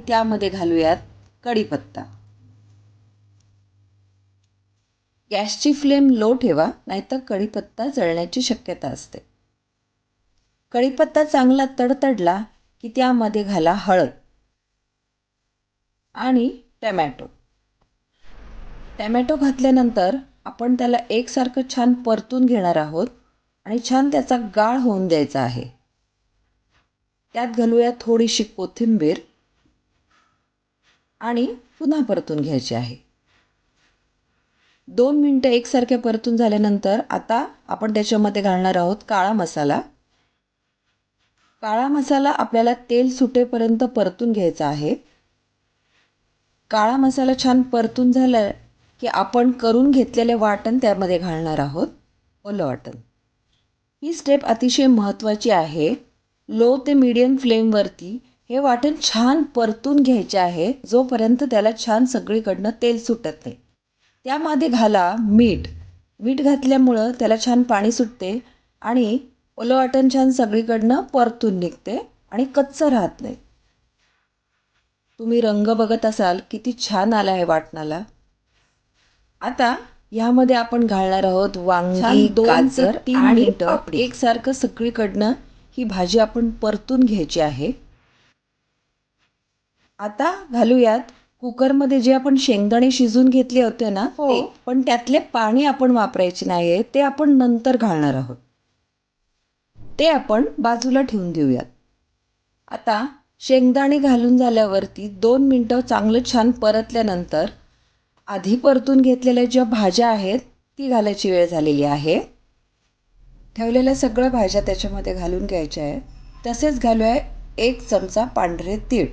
त्यामध्ये घालूयात कढीपत्ता. गॅसची फ्लेम लो ठेवा नाहीतर कढीपत्ता जळण्याची शक्यता असते. कढीपत्ता चांगला तडतडला की त्यामध्ये घाला हळद आणि टमॅटो. टमॅटो घातल्यानंतर आपण त्याला एकसारखं छान परतून घेणार आहोत आणि छान त्याचा गाळ होऊन द्यायचा आहे. त्यात घालूया थोडीशी कोथिंबीर. आणि पुन्हा परतून घ्यायची आहे. दोन मिनटं एकसारखे परतून झाल्यानंतर आता आपण त्याच्यामध्ये घालणार आहोत काळा मसाला. काळा मसाला आपल्याला तेल सुटेपर्यंत परतून घ्यायचा आहे. काळा मसाला छान परतून झाला की आपण करून घेतलेले वाटण त्यामध्ये घालणार आहोत. ओलं वाटण. ही स्टेप अतिशय महत्त्वाची आहे. लो ते मीडियम फ्लेमवरती हे वाटण छान परतून घ्यायचे आहे जोपर्यंत त्याला छान सगळीकडनं तेल सुटत नाही. त्यामध्ये घाला मीठ. मीठ घातल्यामुळं त्याला छान पाणी सुटते आणि ओलं वाटण छान सगळीकडनं परतून निघते आणि कच्चं राहत नाही. तुम्ही रंग बघत असाल किती छान आला आहे वाटणाला. आता ह्यामध्ये आपण घालणार आहोत वांगी गाजर आणि एकसारखं सगळीकडनं ही भाजी आपण परतून घ्यायची आहे. आता घालूयात. कुकरमध्ये जे आपण शेंगदाणे शिजून घेतले होते ना ते पण त्यातले पाणी आपण वापरायचे नाही ते आपण नंतर घालणार आहोत. ते आपण बाजूला ठेवून देऊयात. आता शेंगदाणे घालून झाल्यावरती दोन मिनटं चांगलं छान परतल्यानंतर आधी परतून घेतलेल्या ज्या भाज्या आहेत ती घालायची वेळ झालेली आहे. ठेवलेल्या सगळ्या भाज्या त्याच्यामध्ये घालून घ्यायच्या आहेत. तसेच घालूया एक चमचा पांढरे तीळ.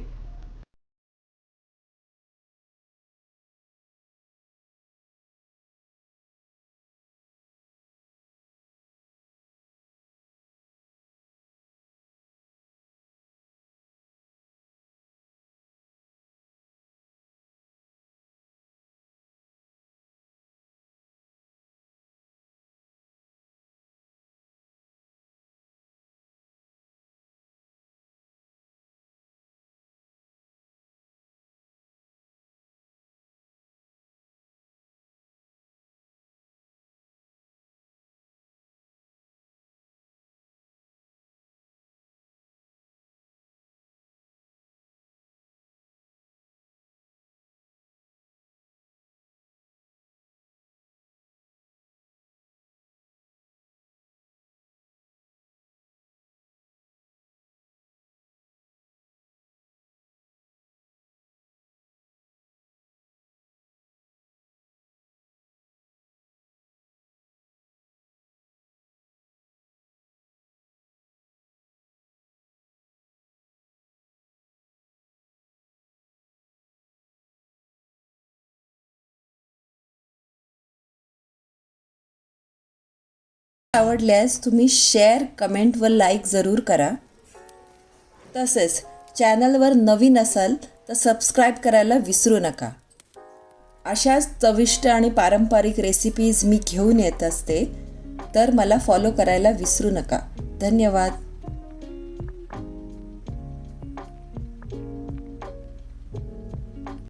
आवडल्यास तुम्ही शेअर कमेंट व लाईक जरूर करा. तसेच चॅनलवर नवीन असाल तर सबस्क्राईब करायला विसरू नका. अशाच चविष्ट आणि पारंपरिक रेसिपीज मी घेऊन येत असते तर मला फॉलो करायला विसरू नका. धन्यवाद.